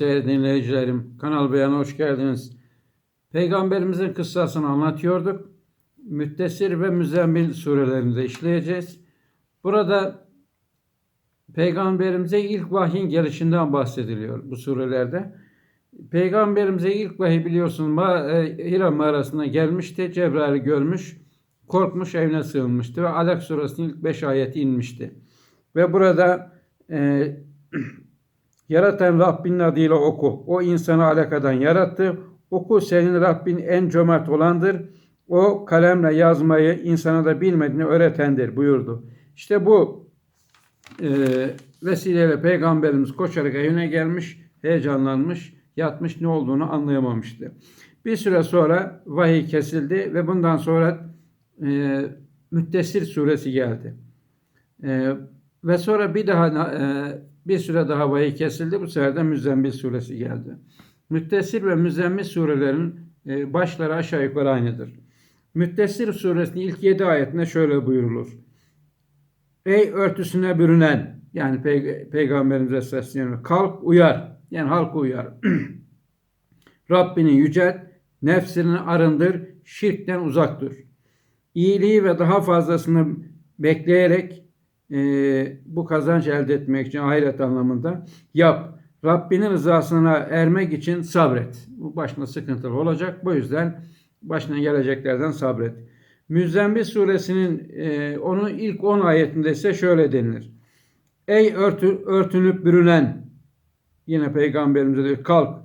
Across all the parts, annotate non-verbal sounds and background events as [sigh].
sevgili dinleyicilerim. Kanal Beyan'a hoş geldiniz. Peygamberimizin kıssasını anlatıyorduk. Müttesir ve Müzzemmil surelerinde işleyeceğiz. Burada Peygamberimize ilk vahyin gelişinden bahsediliyor bu surelerde. Peygamberimize ilk vahiy biliyorsunuz ma- e, Hira mağarasına gelmişti. Cebrail görmüş, korkmuş, evine sığınmıştı ve Alak suresinin ilk beş ayeti inmişti. Ve burada e, [clears throat] yaratan Rabbinin adıyla oku. O insanı alakadan yarattı. Oku senin Rabbin en cömert olandır. O kalemle yazmayı insana da bilmediğini öğretendir buyurdu. İşte bu e, vesileyle Peygamberimiz koşarak evine gelmiş, heyecanlanmış, yatmış ne olduğunu anlayamamıştı. Bir süre sonra vahiy kesildi ve bundan sonra e, Müttesir suresi geldi. E, ve sonra bir daha e, bir süre daha vahiy kesildi. Bu sefer de Müzzemmil suresi geldi. Müttesir ve Müzzemmil surelerin e, başları aşağı yukarı aynıdır. Müttesir suresinin ilk yedi ayetinde şöyle buyurulur. Ey örtüsüne bürünen yani pey- peygamberimize sesleniyor. Kalk uyar. Yani halkı uyar. [clears throat] Rabbini yücelt, nefsini arındır, şirkten uzak dur. İyiliği ve daha fazlasını bekleyerek e, bu kazanç elde etmek için ahiret anlamında yap. Rabbinin rızasına ermek için sabret. Bu başına sıkıntılı olacak. Bu yüzden başına geleceklerden sabret. Müzzemmil suresinin e, onun ilk 10 ayetinde ise şöyle denilir. Ey örtü, örtünüp bürünen yine peygamberimize diyor kalk.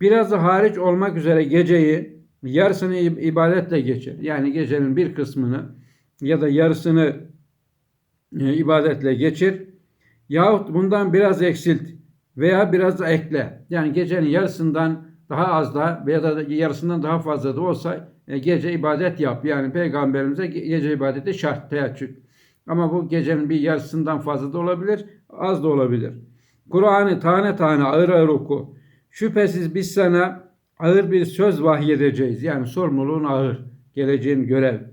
Biraz da hariç olmak üzere geceyi yarısını ib- ibadetle geçir. Yani gecenin bir kısmını ya da yarısını e, ibadetle geçir. Yahut bundan biraz eksilt veya biraz ekle. Yani gecenin yarısından daha az da veya da yarısından daha fazla da olsa e, gece ibadet yap. Yani peygamberimize ge- gece ibadeti şart teheccüd. Ama bu gecenin bir yarısından fazla da olabilir, az da olabilir. Kur'an'ı tane tane ağır ağır oku. Şüphesiz biz sana ağır bir söz vahyedeceğiz. Yani sorumluluğun ağır. Geleceğin görev.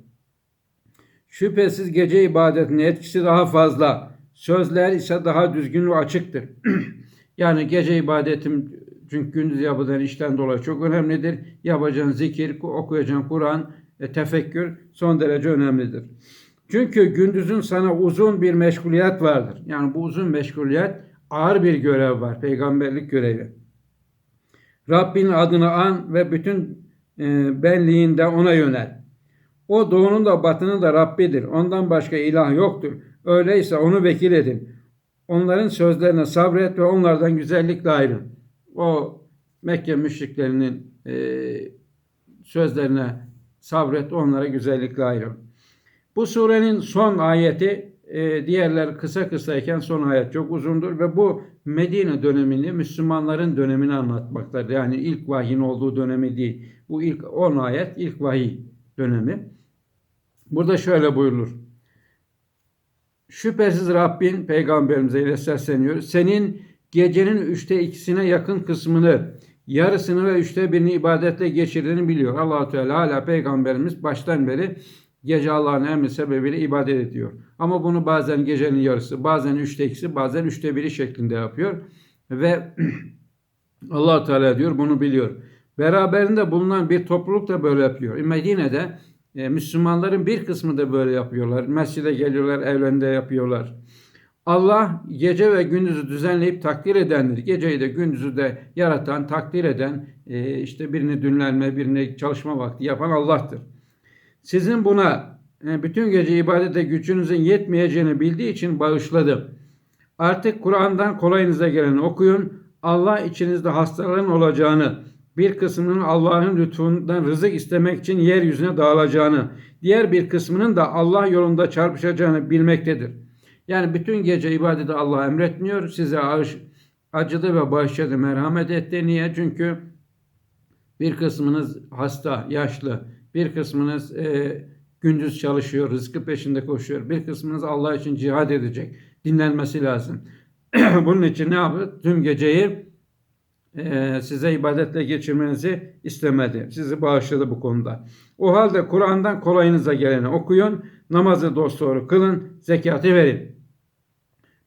Şüphesiz gece ibadetinin etkisi daha fazla. Sözler ise daha düzgün ve açıktır. [clears throat] yani gece ibadetim çünkü gündüz yapılan işten dolayı çok önemlidir. Yapacağın zikir, okuyacağın Kur'an, e, tefekkür son derece önemlidir. Çünkü gündüzün sana uzun bir meşguliyet vardır. Yani bu uzun meşguliyet ağır bir görev var. Peygamberlik görevi. Rabbin adını an ve bütün e, benliğinde ona yönel. O doğunun da batının da Rabbidir. Ondan başka ilah yoktur. Öyleyse onu vekil edin. Onların sözlerine sabret ve onlardan güzellikle ayrıl. O Mekke müşriklerinin e, sözlerine sabret, onlara güzellikle ayrıl. Bu surenin son ayeti e, diğerler kısa kısayken son ayet çok uzundur ve bu Medine dönemini Müslümanların dönemini anlatmaktadır. Yani ilk vahyin olduğu dönemi değil. Bu ilk 10 ayet ilk vahiy dönemi. Burada şöyle buyurulur. Şüphesiz Rabbin peygamberimize ile sesleniyor. Senin gecenin üçte ikisine yakın kısmını yarısını ve üçte birini ibadetle geçirdiğini biliyor. allah Teala hala peygamberimiz baştan beri gece Allah'ın emri sebebiyle ibadet ediyor. Ama bunu bazen gecenin yarısı, bazen üçte ikisi, bazen üçte biri şeklinde yapıyor. Ve [clears throat] allah Teala diyor bunu biliyor. Beraberinde bulunan bir topluluk da böyle yapıyor. Medine'de e, Müslümanların bir kısmı da böyle yapıyorlar. Mescide geliyorlar, evlerinde yapıyorlar. Allah gece ve gündüzü düzenleyip takdir edendir. Geceyi de gündüzü de yaratan, takdir eden, e, işte birini dinlenme, birini çalışma vakti yapan Allah'tır. Sizin buna e, bütün gece ibadete gücünüzün yetmeyeceğini bildiği için bağışladı. Artık Kur'an'dan kolayınıza geleni okuyun. Allah içinizde hastaların olacağını, bir kısmının Allah'ın lütfundan rızık istemek için yeryüzüne dağılacağını, diğer bir kısmının da Allah yolunda çarpışacağını bilmektedir. Yani bütün gece ibadeti Allah emretmiyor. Size acıdı ve bağışladı, merhamet etti. Niye? Çünkü bir kısmınız hasta, yaşlı, bir kısmınız e, gündüz çalışıyor, rızkı peşinde koşuyor. Bir kısmınız Allah için cihad edecek. Dinlenmesi lazım. [clears throat] Bunun için ne yapıyor? Tüm geceyi e, size ibadetle geçirmenizi istemedi. Sizi bağışladı bu konuda. O halde Kur'an'dan kolayınıza geleni okuyun. Namazı dosdoğru kılın. Zekatı verin.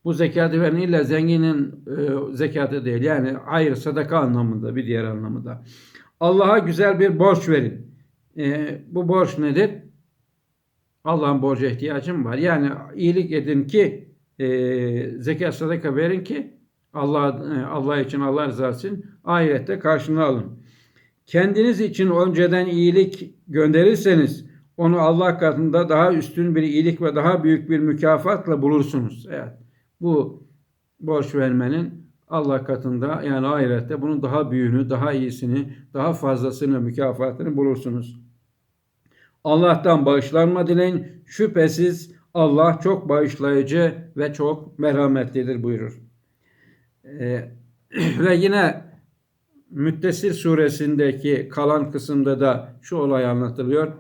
Bu zekatı veren illa zenginin e, zekatı değil. Yani hayır sadaka anlamında bir diğer anlamında. Allah'a güzel bir borç verin. E, bu borç nedir? Allah'ın borca ihtiyacım var. Yani iyilik edin ki e, zekat sadaka verin ki Allah e, Allah için Allah rızası için ahirette karşılığını alın. Kendiniz için önceden iyilik gönderirseniz onu Allah katında daha üstün bir iyilik ve daha büyük bir mükafatla bulursunuz. Evet. Bu borç vermenin Allah katında yani ahirette bunun daha büyüğünü, daha iyisini, daha fazlasını, mükafatını bulursunuz. Allah'tan bağışlanma dileyin. Şüphesiz Allah çok bağışlayıcı ve çok merhametlidir buyurur. Ee, [clears throat] ve yine Müttesir suresindeki kalan kısımda da şu olay anlatılıyor.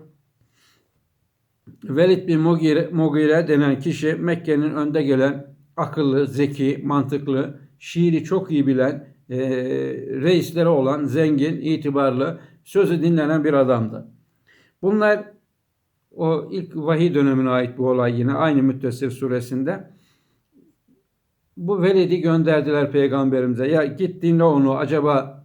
Velid bin Mugire, Mugire denen kişi Mekke'nin önde gelen akıllı, zeki, mantıklı, şiiri çok iyi bilen, e, reisleri olan, zengin, itibarlı, sözü dinlenen bir adamdı. Bunlar o ilk vahiy dönemine ait bu olay yine aynı Müttesir suresinde. Bu Velid'i gönderdiler peygamberimize. Ya git dinle onu acaba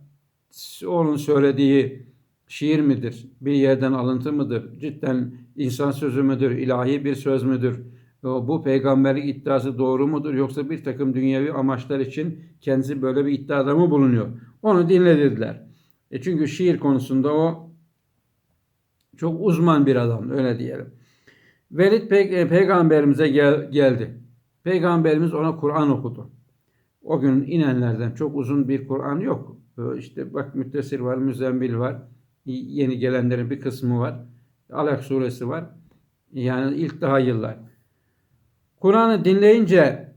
onun söylediği şiir midir? Bir yerden alıntı mıdır? Cidden insan sözü müdür? ilahi bir söz müdür? Bu peygamberlik iddiası doğru mudur? Yoksa bir takım dünyevi amaçlar için kendisi böyle bir iddiada mı bulunuyor? Onu dinlediler. E çünkü şiir konusunda o çok uzman bir adam öyle diyelim. Velid pe peygamberimize gel geldi. Peygamberimiz ona Kur'an okudu. O gün inenlerden çok uzun bir Kur'an yok. İşte bak Müttesir var, Müzzemmil var. Yeni gelenlerin bir kısmı var. Alak suresi var. Yani ilk daha yıllar. Kur'an'ı dinleyince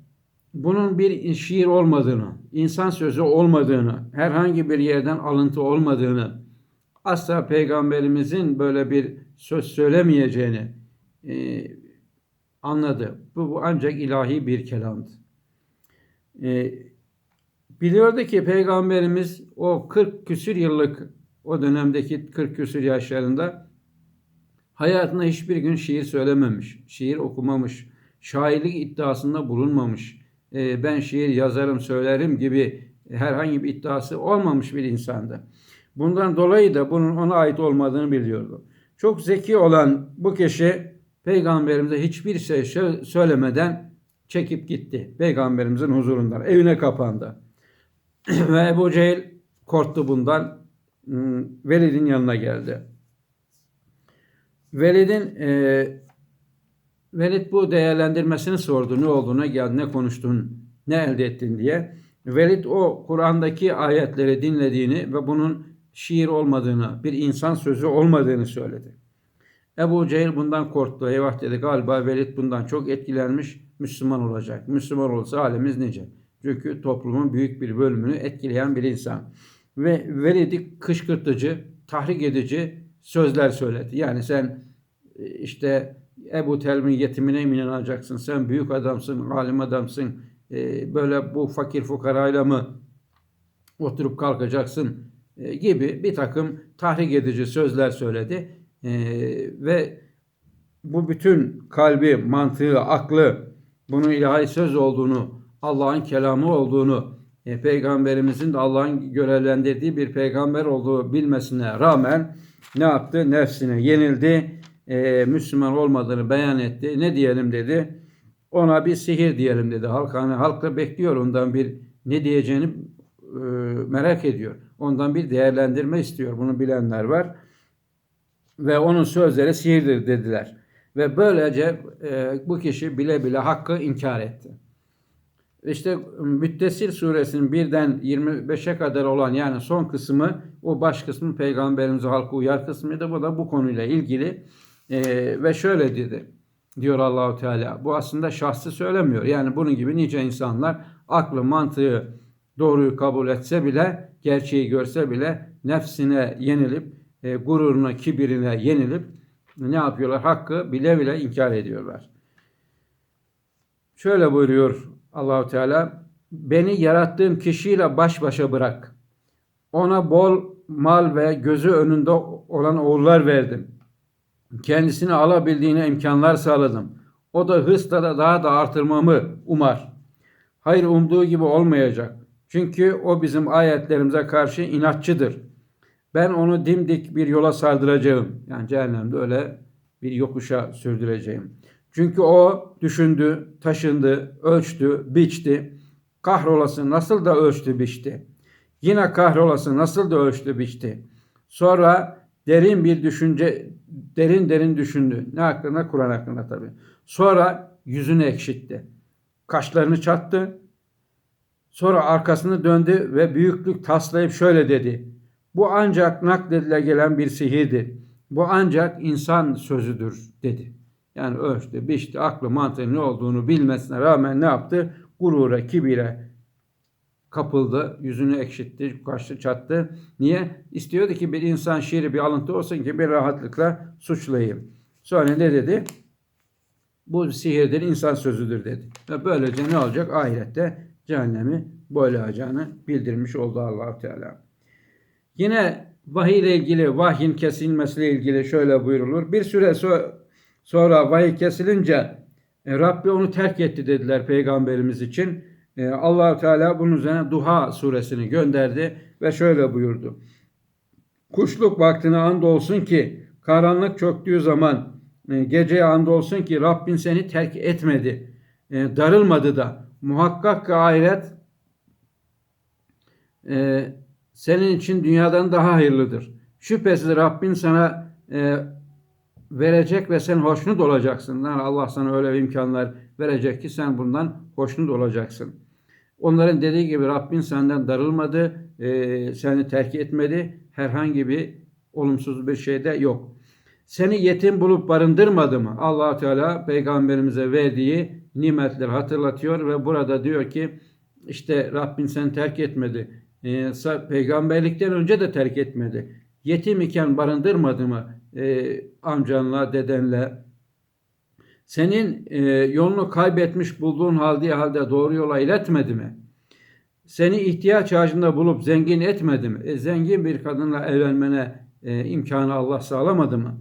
bunun bir şiir olmadığını, insan sözü olmadığını, herhangi bir yerden alıntı olmadığını, asla peygamberimizin böyle bir söz söylemeyeceğini e, anladı. Bu, bu ancak ilahi bir kelamdı. E, biliyordu ki peygamberimiz o 40 küsür yıllık o dönemdeki 40 küsür yaşlarında hayatında hiçbir gün şiir söylememiş, şiir okumamış, şairlik iddiasında bulunmamış. E, ben şiir yazarım, söylerim gibi herhangi bir iddiası olmamış bir insandı. Bundan dolayı da bunun ona ait olmadığını biliyordu. Çok zeki olan bu kişi peygamberimize hiçbir şey söylemeden çekip gitti. Peygamberimizin huzurundan. Evine kapandı. [clears throat] Ve Ebu Cehil korktu bundan. Hmm, Velid'in yanına geldi. Velid'in e, Velid bu değerlendirmesini sordu. Ne olduğuna geldi, ne konuştun, ne elde ettin diye. Velid o Kur'an'daki ayetleri dinlediğini ve bunun şiir olmadığını, bir insan sözü olmadığını söyledi. Ebu Cehil bundan korktu. Eyvah dedi galiba Velid bundan çok etkilenmiş Müslüman olacak. Müslüman olsa halimiz nice. Çünkü toplumun büyük bir bölümünü etkileyen bir insan. Ve Velid'i kışkırtıcı, tahrik edici sözler söyledi. Yani sen e, işte Ebu Telmin yetimine mi inanacaksın? Sen büyük adamsın, alim adamsın. E, böyle bu fakir fukarayla mı oturup kalkacaksın? E, gibi bir takım tahrik edici sözler söyledi. E, ve bu bütün kalbi, mantığı, aklı bunun ilahi söz olduğunu, Allah'ın kelamı olduğunu, e, peygamberimizin de Allah'ın görevlendirdiği bir peygamber olduğu bilmesine rağmen ne yaptı? Nefsine yenildi. E, Müslüman olmadığını beyan etti. Ne diyelim dedi. Ona bir sihir diyelim dedi. Halk, hani, halk da bekliyor ondan bir ne diyeceğini e, merak ediyor. Ondan bir değerlendirme istiyor. Bunu bilenler var. Ve onun sözleri sihirdir dediler. Ve böylece e, bu kişi bile bile hakkı inkar etti. İşte Müttesir suresinin birden 25'e kadar olan yani son kısmı o baş kısmı peygamberimize halkı uyar kısmıydı. Bu da bu konuyla ilgili e, ve şöyle dedi diyor Allahu Teala. Bu aslında şahsı söylemiyor. Yani bunun gibi nice insanlar aklı mantığı doğruyu kabul etse bile, gerçeği görse bile nefsine yenilip, e, gururuna, kibirine yenilip ne yapıyorlar? Hakkı bile bile inkar ediyorlar. Şöyle buyuruyor Allahu Teala, beni yarattığım kişiyle baş başa bırak. Ona bol mal ve gözü önünde olan oğullar verdim. Kendisini alabildiğine imkanlar sağladım. O da hırsla da daha da artırmamı umar. Hayır umduğu gibi olmayacak. Çünkü o bizim ayetlerimize karşı inatçıdır. Ben onu dimdik bir yola sardıracağım. Yani cehennemde öyle bir yokuşa sürdüreceğim. Çünkü o düşündü, taşındı, ölçtü, biçti. Kahrolası nasıl da ölçtü, biçti. Yine kahrolası nasıl da ölçtü, biçti. Sonra derin bir düşünce, derin derin düşündü. Ne hakkında? Kur'an hakkında tabii. Sonra yüzünü ekşitti. Kaşlarını çattı. Sonra arkasını döndü ve büyüklük taslayıp şöyle dedi. Bu ancak nakledile gelen bir sihirdir. Bu ancak insan sözüdür dedi. Yani ölçtü, biçti, aklı mantığı ne olduğunu bilmesine rağmen ne yaptı? Gurura, kibire kapıldı, yüzünü ekşitti, kaşlı çattı. Niye? İstiyordu ki bir insan şiiri bir alıntı olsun ki bir rahatlıkla suçlayayım. Sonra ne dedi? Bu sihirdir, insan sözüdür dedi. Ve böylece ne olacak? Ahirette cehennemi boylayacağını bildirmiş oldu allah Teala. Yine vahiy ile ilgili, vahyin kesilmesiyle ilgili şöyle buyurulur. Bir süre so- sonra vahiy kesilince e, Rabbi onu terk etti dediler peygamberimiz için. E, allah Teala bunun üzerine Duha suresini gönderdi ve şöyle buyurdu. Kuşluk vaktine andolsun ki karanlık çöktüğü zaman e, geceye andolsun ki Rabbin seni terk etmedi. E, darılmadı da. Muhakkak ki ahiret e, senin için dünyadan daha hayırlıdır. Şüphesiz Rabbin sana e, verecek ve sen hoşnut olacaksın. Yani Allah sana öyle imkanlar verecek ki sen bundan hoşnut olacaksın. Onların dediği gibi Rabbin senden darılmadı, e, seni terk etmedi. Herhangi bir olumsuz bir şey de yok. Seni yetim bulup barındırmadı mı? allah Teala peygamberimize verdiği nimetleri hatırlatıyor ve burada diyor ki işte Rabbin seni terk etmedi. E, peygamberlikten önce de terk etmedi. Yetim iken barındırmadı mı e, amcanla, dedenle? Senin e, yolunu kaybetmiş bulduğun halde halde doğru yola iletmedi mi? Seni ihtiyaç ağacında bulup zengin etmedi mi? E, zengin bir kadınla evlenmene e, imkanı Allah sağlamadı mı?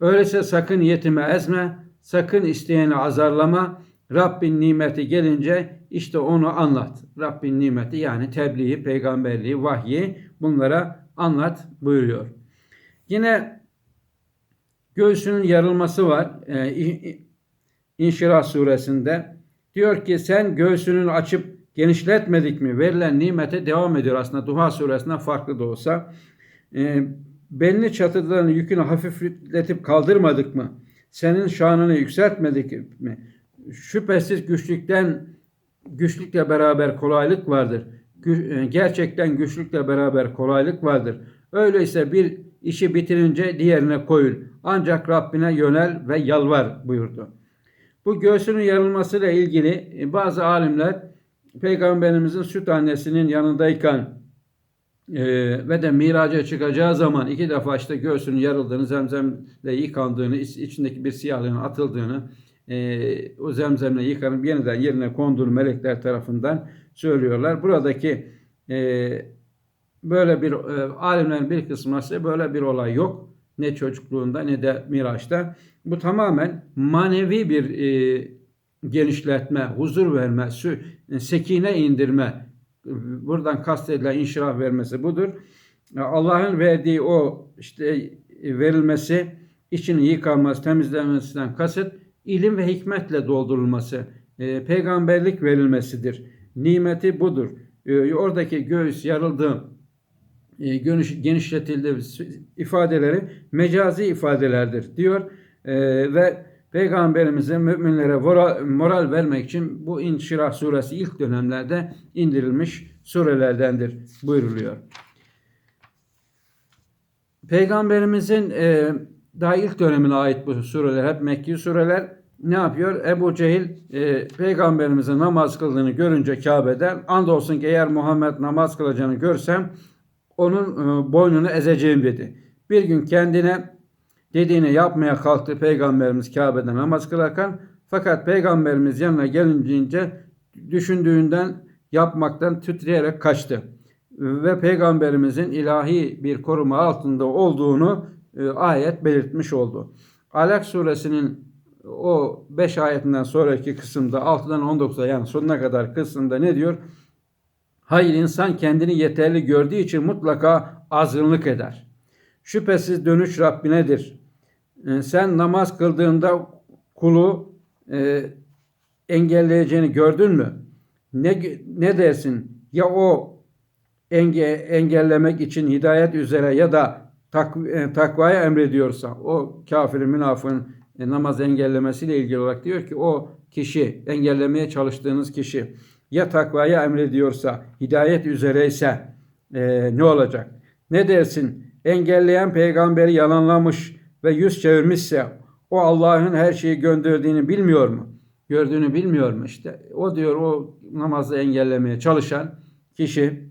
Öyleyse sakın yetime ezme, sakın isteyeni azarlama. Rabbin nimeti gelince işte onu anlat. Rabbin nimeti yani tebliği, peygamberliği, vahyi bunlara anlat buyuruyor. Yine göğsünün yarılması var. Ee, İnşirah suresinde. Diyor ki sen göğsünün açıp genişletmedik mi? Verilen nimete devam ediyor aslında. Duha suresinden farklı da olsa. Ee, belini çatılarını yükünü hafifletip kaldırmadık mı? Senin şanını yükseltmedik mi? Şüphesiz güçlükten güçlükle beraber kolaylık vardır. E, gerçekten güçlükle beraber kolaylık vardır. Öyleyse bir işi bitirince diğerine koyul. Ancak Rabbine yönel ve yalvar buyurdu. Bu göğsünün yarılmasıyla ilgili e, bazı alimler Peygamberimizin süt annesinin yanındayken e, ve de miraca çıkacağı zaman iki defa işte göğsünün yarıldığını, zemzemle yıkandığını, içindeki bir siyahlığın atıldığını, e, o zemzemle yıkanıp yeniden yerine konduğunu melekler tarafından söylüyorlar. Buradaki e, böyle bir e, alimlerin bir kısmı ise böyle bir olay yok. Ne çocukluğunda ne de Miraç'ta. Bu tamamen manevi bir e, genişletme, huzur verme, sekine indirme, buradan kastedilen inşirah vermesi budur. Allah'ın verdiği o işte verilmesi, içini yıkanması, temizlenmesinden kasıt ilim ve hikmetle doldurulması, e, peygamberlik verilmesidir. Nimeti budur. E, oradaki göğüs yarıldı, e, genişletildi ifadeleri mecazi ifadelerdir diyor. E, ve Peygamberimize, müminlere moral vermek için bu İnşirah suresi ilk dönemlerde indirilmiş surelerdendir buyuruluyor. Peygamberimizin e, daha ilk dönemine ait bu sureler hep Mekki sureler ne yapıyor? Ebu Cehil e, peygamberimizin namaz kıldığını görünce Kabe'den andolsun ki eğer Muhammed namaz kılacağını görsem onun e, boynunu ezeceğim dedi. Bir gün kendine dediğini yapmaya kalktı Peygamberimiz Kabe'de namaz kılarken fakat Peygamberimiz yanına gelince düşündüğünden yapmaktan titreyerek kaçtı. Ve Peygamberimizin ilahi bir koruma altında olduğunu ayet belirtmiş oldu. Alak suresinin o 5 ayetinden sonraki kısımda 6'dan 19'a yani sonuna kadar kısımda ne diyor? Hayır insan kendini yeterli gördüğü için mutlaka azgınlık eder. Şüphesiz dönüş Rabbinedir. E, sen namaz kıldığında kulu e, engelleyeceğini gördün mü? Ne ne dersin? Ya o enge, engellemek için hidayet üzere ya da tak, e, takvaya emrediyorsa o kafirin münafığın e, namaz engellemesiyle ilgili olarak diyor ki o kişi engellemeye çalıştığınız kişi ya takvaya emrediyorsa hidayet üzereyse e, ne olacak? Ne dersin? Engelleyen peygamberi yalanlamış ve yüz çevirmişse o Allah'ın her şeyi gönderdiğini bilmiyor mu? Gördüğünü bilmiyor mu işte? O diyor o namazı engellemeye çalışan kişi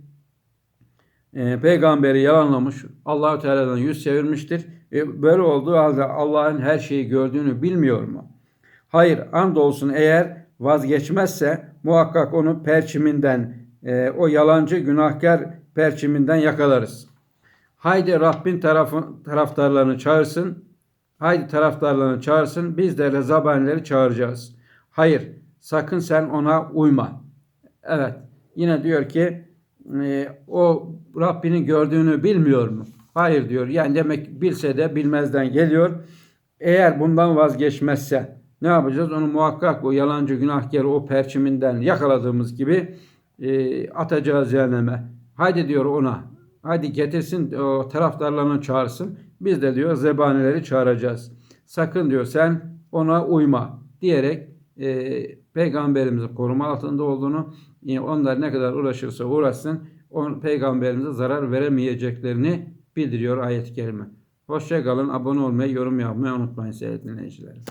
e, peygamberi yalanlamış, Allahü Teala'dan yüz çevirmiştir. E, böyle olduğu halde Allah'ın her şeyi gördüğünü bilmiyor mu? Hayır, andolsun eğer vazgeçmezse muhakkak onu perçiminden, e, o yalancı günahkar perçiminden yakalarız. Haydi Rabbin tarafı, taraftarlarını çağırsın. Haydi taraftarlarını çağırsın. Biz de rezabanileri çağıracağız. Hayır, sakın sen ona uyma. Evet, yine diyor ki e, o Rabbinin gördüğünü bilmiyor mu? Hayır diyor. Yani demek bilse de bilmezden geliyor. Eğer bundan vazgeçmezse ne yapacağız? Onu muhakkak o yalancı günahkarı o perçiminden yakaladığımız gibi e, atacağız cehenneme. Haydi diyor ona. Haydi getirsin o taraftarlarını çağırsın. Biz de diyor zebanileri çağıracağız. Sakın diyor sen ona uyma diyerek e, peygamberimizin koruma altında olduğunu e, onlar ne kadar uğraşırsa uğraşsın on, peygamberimize zarar veremeyeceklerini bildiriyor ayet-i kerime. Hoşçakalın. Abone olmayı, yorum yapmayı unutmayın sevgili dinleyicilerim.